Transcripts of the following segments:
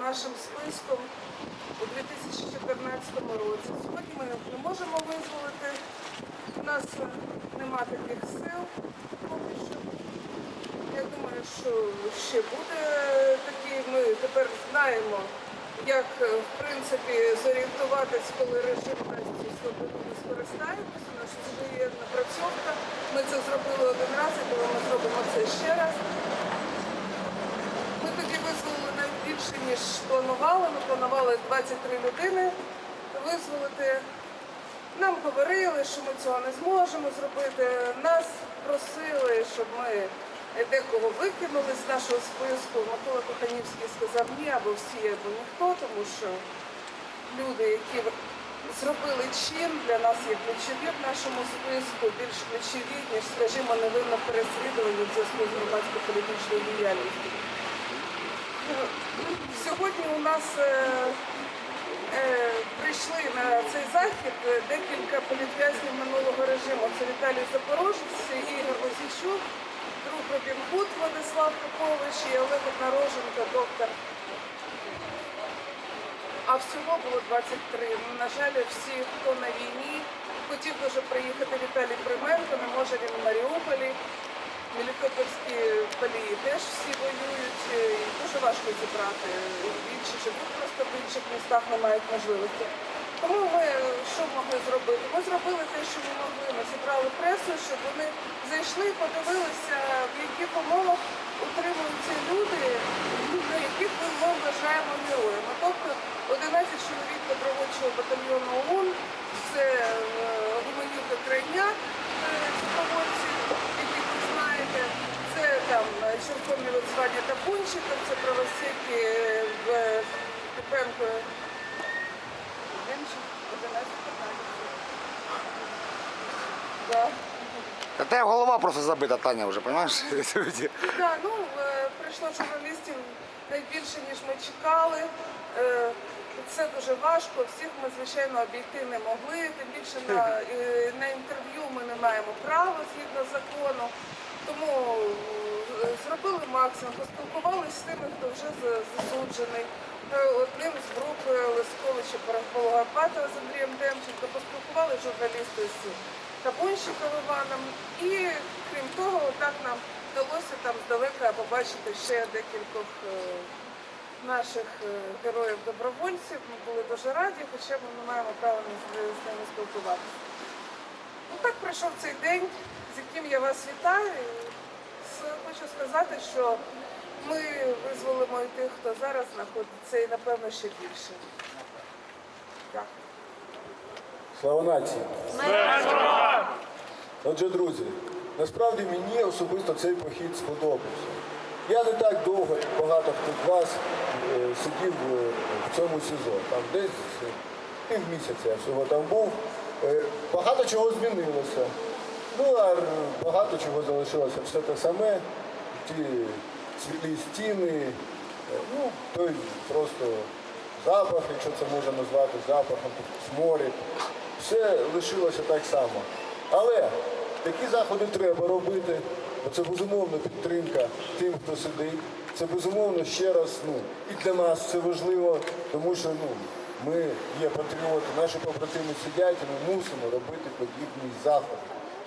нашим списком у 2014 році. Сьогодні ми не можемо визволити. У нас е, нема таких сил поки що. Я думаю, що ще буде такі. Ми тепер знаємо, як е, в принципі зорієнтуватись, коли режим дасть свободу, ми скористаємося. У нас вже є напрацьовка. Ми це зробили один раз, і коли ми зробимо це ще раз. Ми тоді визволили більше, ніж планували. Ми планували 23 людини визволити. Нам говорили, що ми цього не зможемо зробити. Нас просили, щоб ми декого викинули з нашого списку. Микола Коханівський сказав ні, або всі, або ніхто, тому що люди, які зробили чин для нас є ключові в нашому списку, більш ключові, ніж, скажімо, невинно переслідувані в зв'язку з громадсько-політичною діяльністю. Сьогодні у нас е, е, прийшли на цей захід е, декілька політв'язнів минулого режиму. Це Віталій Запорожець, Ігор Лозійчук, друг Робін Гуд Владислав Попович і Олег Однороженко, доктор. А всього було 23. Ну, На жаль, всі, хто на війні, хотів дуже приїхати Віталій Применко, не може він в Маріуполі. Мелітопольські полії теж всі воюють, важко зібрати. Інші живуть просто в інших містах, не мають можливості. Тому ми що могли зробити? Ми зробили те, що ми могли. Ми зібрали пресу, щоб вони зайшли і подивилися, в яких умовах утримуються люди, на яких ми вважаємо героями. Тобто 11 чоловік добровольчого батальйону ОУН, звання табунщиків, це правосеки е, в Типенко. Демчик, 11 Да. Та те голова просто забита, Таня вже, розумієш? Так, ну е, прийшло журналістів найбільше, ніж ми чекали. Е, Це дуже важко. Всіх ми, звичайно, обійти не могли. Тим більше на, е, на інтерв'ю ми не маємо права згідно закону. Тому е, зробили максимум, поспілкувалися з тими, хто вже засуджений. Одним з груп е, Лисковича Парахполога Патова з Андрієм Демченко поспілкували журналісти з Табунщиком Іваном. І крім того, так нам вдалося там здалека побачити ще декількох е, наших е, героїв-добровольців. Ми були дуже раді, хоча ми не маємо права з ними спілкуватися. Ну так пройшов цей день, з яким я вас вітаю. Хочу сказати, що ми визволимо і тих, хто зараз знаходиться, і напевно ще більше. Дякую. Слава нації! Отже, друзі, насправді мені особисто цей похід сподобався. Я не так довго, як багато хто з вас е, сидів е, в цьому СІЗО. Там десь е, півмісяця я всього там був. Багато чого змінилося. Ну, а багато чого залишилося все те саме. Ті світлі стіни, е, ну, той просто запах, якщо це можна назвати запахом, сморід. Все лишилося так само. Але такі заходи треба робити, бо це безумовно підтримка тим, хто сидить. Це безумовно ще раз, ну, і для нас це важливо, тому що ну, ми є патріоти, наші побратими сидять, і ми мусимо робити подібний заход.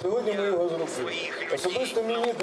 Сьогодні ми його зробили. Особисто мені